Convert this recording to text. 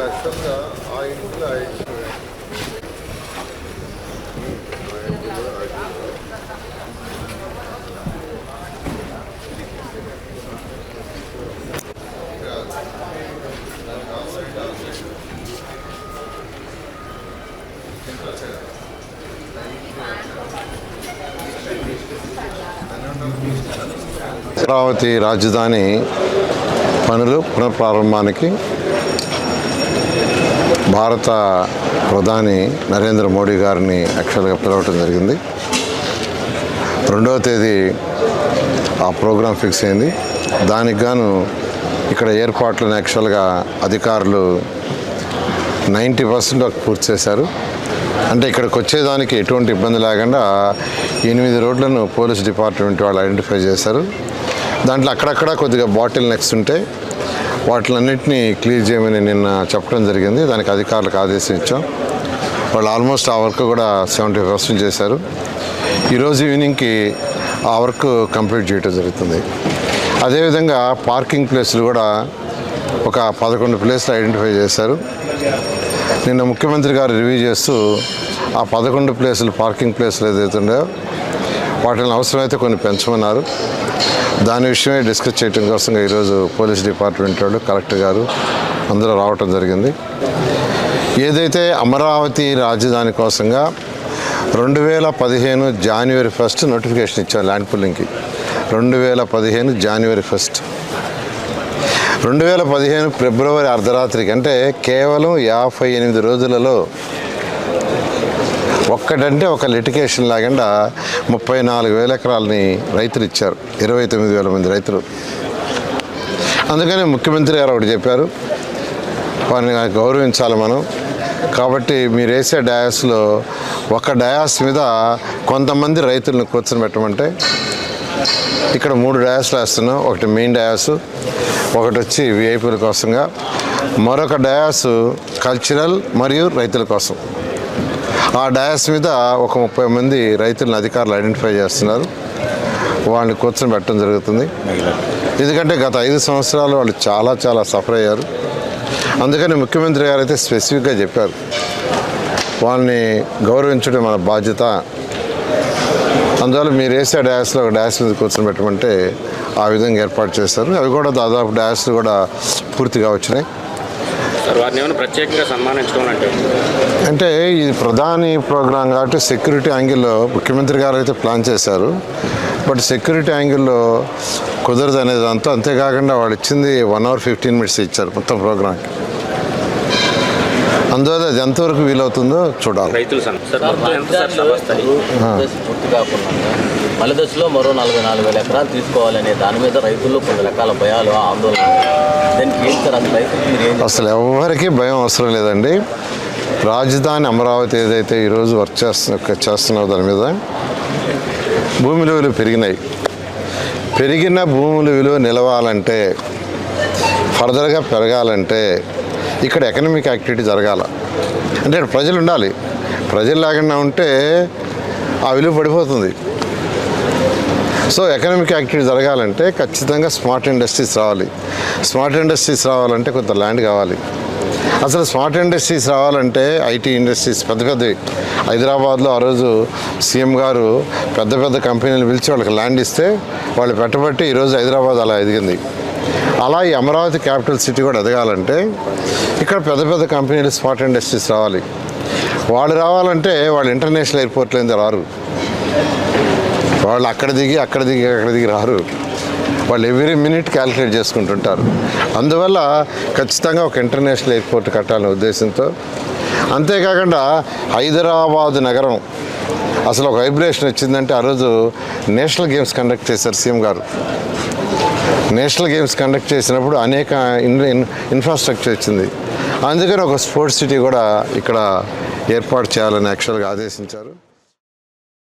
యాక్చువల్గా ఆ ఇంట్లో అమరావతి రాజధాని పనులు పునఃప్రారంభానికి భారత ప్రధాని నరేంద్ర మోడీ గారిని యాక్చువల్గా పిలవటం జరిగింది. రెండవ తేదీ ఆ ప్రోగ్రాం ఫిక్స్ అయింది. దానికి గాను ఇక్కడ ఏర్పాట్లను యాక్చువల్గా అధికారులు నైంటీ పర్సెంట్ పూర్తి చేశారు. అంటే ఇక్కడికి వచ్చేదానికి ఎటువంటి ఇబ్బంది లేకుండా ఎనిమిది రోడ్లను పోలీస్ డిపార్ట్మెంట్ వాళ్ళు ఐడెంటిఫై చేశారు. దాంట్లో అక్కడక్కడ కొద్దిగా బాటిల్ నెక్స్ ఉంటే వాటిలన్నింటినీ క్లియర్ చేయమని నిన్న చెప్పడం జరిగింది. దానికి అధికారులకు ఆదేశం ఇచ్చాం. వాళ్ళు ఆల్మోస్ట్ ఆ వర్క్ కూడా సెవెంటీ పర్సెంట్ చేశారు. ఈరోజు ఈవినింగ్కి ఆ వర్క్ కంప్లీట్ చేయడం జరుగుతుంది. అదేవిధంగా పార్కింగ్ ప్లేస్లు కూడా ఒక పదకొండు ప్లేస్లు ఐడెంటిఫై చేశారు. నిన్న ముఖ్యమంత్రి గారు రివ్యూ చేస్తూ ఆ పదకొండు ప్లేసులు పార్కింగ్ ప్లేసులు ఏదైతే వాటిని అవసరమైతే కొన్ని పెంచమన్నారు. దాని విషయమే డిస్కస్ చేయడం కోసం ఈరోజు పోలీస్ డిపార్ట్మెంట్ వాళ్ళు కలెక్టర్ గారు అందరూ రావటం జరిగింది. ఏదైతే అమరావతి రాజధాని కోసంగా రెండు వేల పదిహేను జనవరి ఫస్ట్ నోటిఫికేషన్ ఇచ్చాం ల్యాండ్ పుల్లింగ్కి. రెండు వేల పదిహేను జనవరి ఫస్ట్. రెండు వేల పదిహేను ఫిబ్రవరి అర్ధరాత్రికి అంటే కేవలం యాభై ఎనిమిది రోజులలో ఒక్కటంటే ఒక లిటికేషన్ లాగండా ముప్పై నాలుగు వేల ఎకరాలని రైతులు ఇచ్చారు. ఇరవై తొమ్మిది వేల మంది రైతులు. అందుకని ముఖ్యమంత్రి గారు ఒకటి చెప్పారు. వారిని గౌరవించాలి మనం. కాబట్టి మీరు వేసే డయాస్లో ఒక డయాస్ మీద కొంతమంది రైతులను కూర్చొని పెట్టమంటే ఇక్కడ మూడు డయాస్లు వేస్తున్నాం ఒకటి మెయిన్ డయాస్ ఒకటి వచ్చి విఐపీల కోసంగా. మరొక డయాస్ కల్చరల్ మరియు రైతుల కోసం. ఆ డయాస్ మీద ఒక ముప్పై మంది రైతులను అధికారులు ఐడెంటిఫై చేస్తున్నారు. వాళ్ళని కూర్చొని పెట్టడం జరుగుతుంది. ఎందుకంటే గత ఐదు సంవత్సరాలు వాళ్ళు చాలా చాలా సఫర్ అయ్యారు. అందుకని ముఖ్యమంత్రి గారు అయితే స్పెసిఫిక్గా చెప్పారు. వాళ్ళని గౌరవించడం మన బాధ్యత. అందువల్ల మీరు వేసే డ్యాస్లో ఒక డ్యాస్ మీద కూర్చొని పెట్టమంటే ఆ విధంగా ఏర్పాటు చేస్తారు. అవి కూడా దాదాపు డ్యాస్లు కూడా పూర్తిగా వచ్చినాయి. ప్రత్యేకంగా అంటే ఇది ప్రధాని ప్రోగ్రాం కాబట్టి సెక్యూరిటీ యాంగిల్లో ముఖ్యమంత్రి గారు అయితే ప్లాన్ చేశారు. బట్ సెక్యూరిటీ యాంగిల్లో కుదరదు అనేది అంతా అంతేకాకుండా వాళ్ళు ఇచ్చింది వన్ అవర్ ఫిఫ్టీన్ మినిట్స్ ఇచ్చారు మొత్తం ప్రోగ్రాంకి. అందువల్ల అది ఎంతవరకు వీలవుతుందో చూడాలి. రైతులు మళ్ళీ దశలో మరో నలభై నాలుగు వేల ఎకరాలు తీసుకోవాలనే దాని మీద రైతుల్లో కొన్ని రకాల భయాలు ఆందోళన దానికి ఏం సార్ అసలు ఎవరికి భయం అవసరం లేదండి. రాజధాని అమరావతి ఏదైతే ఈరోజు వర్క్ చేస్తున్న చేస్తున్నారో దాని మీద భూమి విలువలు పెరిగినాయి. పెరిగిన భూముల విలువ నిలవాలంటే ఫర్దర్గా పెరగాలంటే ఇక్కడ ఎకనామిక్ యాక్టివిటీ జరగాల. అంటే ప్రజలు ఉండాలి. ప్రజలు లేకుండా ఉంటే ఆ విలువ పడిపోతుంది. సో ఎకనామిక్ యాక్టివిటీ జరగాలంటే ఖచ్చితంగా స్మార్ట్ ఇండస్ట్రీస్ రావాలి. స్మార్ట్ ఇండస్ట్రీస్ రావాలంటే కొంత ల్యాండ్ కావాలి. అసలు స్మార్ట్ ఇండస్ట్రీస్ రావాలంటే ఐటీ ఇండస్ట్రీస్ పెద్ద పెద్దవి హైదరాబాద్లో ఆ రోజు సీఎం గారు పెద్ద పెద్ద కంపెనీలు పిలిచి వాళ్ళకి ల్యాండ్ ఇస్తే వాళ్ళు పెట్టబట్టి ఈరోజు హైదరాబాద్ అలా ఎదిగింది. అలా ఈ అమరావతి క్యాపిటల్ సిటీ కూడా ఎదగాలంటే ఇక్కడ పెద్ద పెద్ద కంపెనీలు స్మార్ట్ ఇండస్ట్రీస్ రావాలి. వాళ్ళు రావాలంటే వాళ్ళు ఇంటర్నేషనల్ ఎయిర్పోర్ట్లేంది రారు. వాళ్ళు అక్కడ దిగి అక్కడ దిగి అక్కడ దిగి రారు. వాళ్ళు ఎవ్రీ మినిట్ క్యాలిక్యులేట్ చేసుకుంటుంటారు. అందువల్ల ఖచ్చితంగా ఒక ఇంటర్నేషనల్ ఎయిర్పోర్ట్ కట్టాలనే ఉద్దేశంతో అంతేకాకుండా హైదరాబాద్ నగరం అసలు ఒక వైబ్రేషన్ వచ్చిందంటే ఆ రోజు నేషనల్ గేమ్స్ కండక్ట్ చేశారు సీఎం గారు. నేషనల్ గేమ్స్ కండక్ట్ చేసినప్పుడు అనేక ఇన్ఫ్రాస్ట్రక్చర్ వచ్చింది అందుకని ఒక స్పోర్ట్స్ సిటీ కూడా ఇక్కడ ఏర్పాటు చేయాలని యాక్చువల్గా ఆదేశించారు.